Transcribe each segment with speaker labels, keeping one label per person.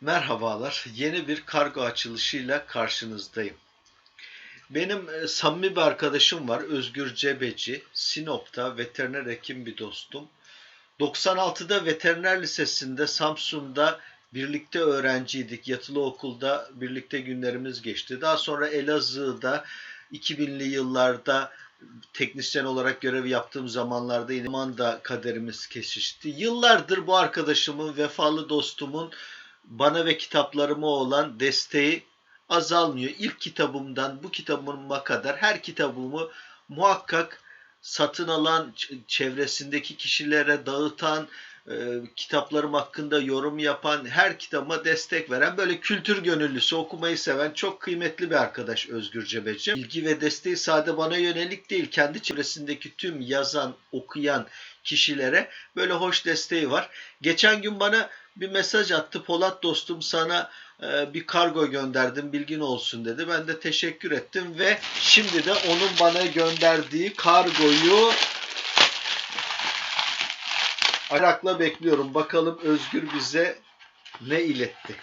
Speaker 1: Merhabalar. Yeni bir kargo açılışıyla karşınızdayım. Benim e, samimi bir arkadaşım var. Özgür Cebeci. Sinop'ta veteriner hekim bir dostum. 96'da veteriner lisesinde Samsun'da birlikte öğrenciydik. Yatılı okulda birlikte günlerimiz geçti. Daha sonra Elazığ'da 2000'li yıllarda teknisyen olarak görev yaptığım zamanlarda yine da kaderimiz kesişti. Yıllardır bu arkadaşımın, vefalı dostumun bana ve kitaplarıma olan desteği azalmıyor. İlk kitabımdan bu kitabıma kadar her kitabımı muhakkak satın alan, çevresindeki kişilere dağıtan, e, kitaplarım hakkında yorum yapan, her kitabıma destek veren böyle kültür gönüllüsü, okumayı seven çok kıymetli bir arkadaş Özgür Cebeci. İlgi ve desteği sadece bana yönelik değil, kendi çevresindeki tüm yazan, okuyan kişilere böyle hoş desteği var. Geçen gün bana bir mesaj attı. Polat dostum sana e, bir kargo gönderdim bilgin olsun dedi. Ben de teşekkür ettim ve şimdi de onun bana gönderdiği kargoyu Arakla bekliyorum. Bakalım Özgür bize ne iletti.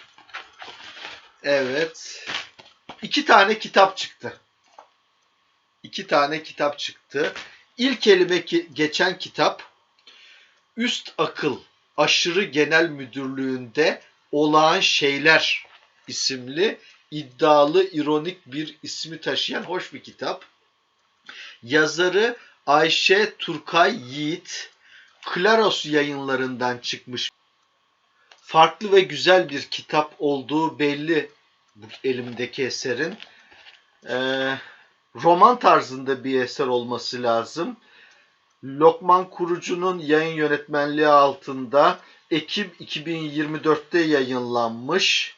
Speaker 1: Evet. İki tane kitap çıktı. İki tane kitap çıktı. İlk elime geçen kitap Üst Akıl Aşırı Genel Müdürlüğünde Olağan Şeyler isimli iddialı ironik bir ismi taşıyan hoş bir kitap. Yazarı Ayşe Turkay Yiğit Klaros yayınlarından çıkmış. Farklı ve güzel bir kitap olduğu belli bu elimdeki eserin. Ee, roman tarzında bir eser olması lazım. Lokman Kurucu'nun yayın yönetmenliği altında Ekim 2024'te yayınlanmış.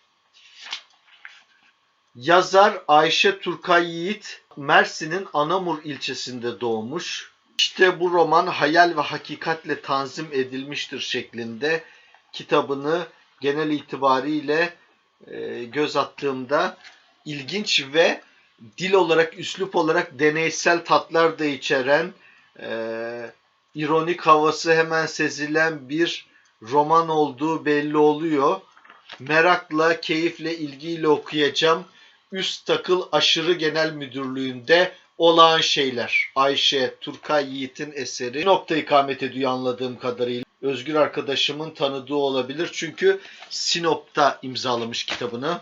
Speaker 1: Yazar Ayşe Turkay Yiğit Mersin'in Anamur ilçesinde doğmuş. İşte bu roman hayal ve hakikatle tanzim edilmiştir şeklinde kitabını genel itibariyle e, göz attığımda ilginç ve dil olarak, üslup olarak deneysel tatlar da içeren e, ironik havası hemen sezilen bir roman olduğu belli oluyor. Merakla, keyifle, ilgiyle okuyacağım. Üst Takıl Aşırı Genel Müdürlüğü'nde olağan şeyler. Ayşe Turkay Yiğit'in eseri. Nokta ikamet ediyor anladığım kadarıyla. Özgür arkadaşımın tanıdığı olabilir. Çünkü Sinop'ta imzalamış kitabını.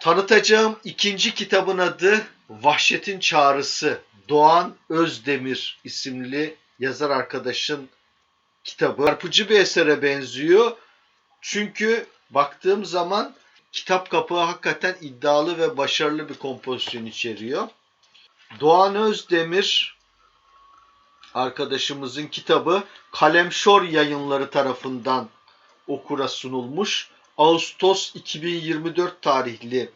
Speaker 1: Tanıtacağım ikinci kitabın adı Vahşetin Çağrısı. Doğan Özdemir isimli yazar arkadaşın kitabı. Çarpıcı bir esere benziyor. Çünkü baktığım zaman kitap kapağı hakikaten iddialı ve başarılı bir kompozisyon içeriyor. Doğan Özdemir arkadaşımızın kitabı Kalemşor Yayınları tarafından okura sunulmuş. Ağustos 2024 tarihli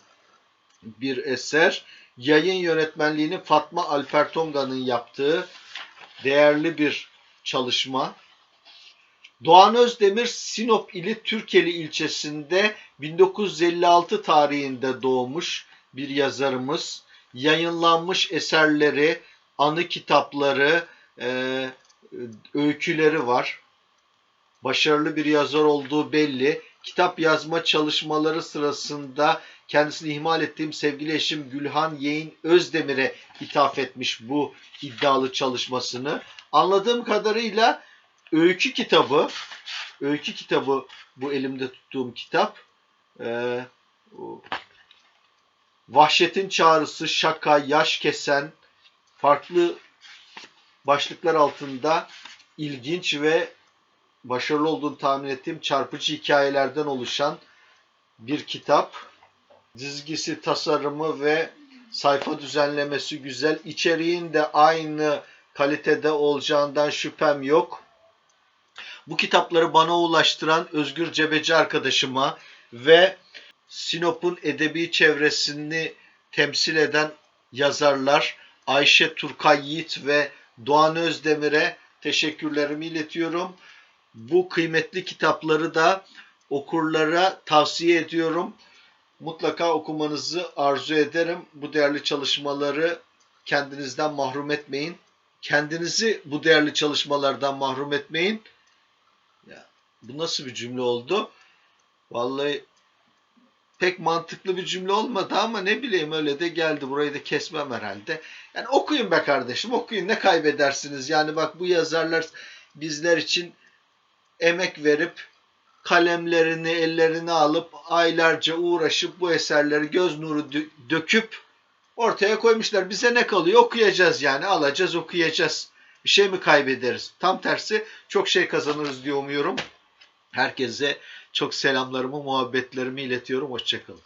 Speaker 1: bir eser. Yayın yönetmenliğini Fatma Alpertonga'nın yaptığı değerli bir çalışma. Doğan Özdemir Sinop ili Türkeli ilçesinde 1956 tarihinde doğmuş bir yazarımız. Yayınlanmış eserleri, anı kitapları, e, öyküleri var. Başarılı bir yazar olduğu belli. Kitap yazma çalışmaları sırasında kendisini ihmal ettiğim sevgili eşim Gülhan Yeğin Özdemir'e ithaf etmiş bu iddialı çalışmasını. Anladığım kadarıyla öykü kitabı, öykü kitabı bu elimde tuttuğum kitap. Ee, Vahşetin Çağrısı, Şaka, Yaş Kesen farklı başlıklar altında ilginç ve başarılı olduğunu tahmin ettiğim çarpıcı hikayelerden oluşan bir kitap. Dizgisi, tasarımı ve sayfa düzenlemesi güzel. İçeriğin de aynı kalitede olacağından şüphem yok. Bu kitapları bana ulaştıran Özgür Cebeci arkadaşıma ve Sinop'un edebi çevresini temsil eden yazarlar Ayşe Turkay Yiğit ve Doğan Özdemir'e teşekkürlerimi iletiyorum. Bu kıymetli kitapları da okurlara tavsiye ediyorum. Mutlaka okumanızı arzu ederim. Bu değerli çalışmaları kendinizden mahrum etmeyin. Kendinizi bu değerli çalışmalardan mahrum etmeyin. Ya, bu nasıl bir cümle oldu? Vallahi pek mantıklı bir cümle olmadı ama ne bileyim öyle de geldi. Burayı da kesmem herhalde. Yani okuyun be kardeşim okuyun ne kaybedersiniz? Yani bak bu yazarlar bizler için emek verip kalemlerini ellerine alıp aylarca uğraşıp bu eserleri göz nuru dö- döküp ortaya koymuşlar. Bize ne kalıyor? Okuyacağız yani. Alacağız, okuyacağız. Bir şey mi kaybederiz? Tam tersi çok şey kazanırız diye umuyorum. Herkese çok selamlarımı, muhabbetlerimi iletiyorum. Hoşçakalın.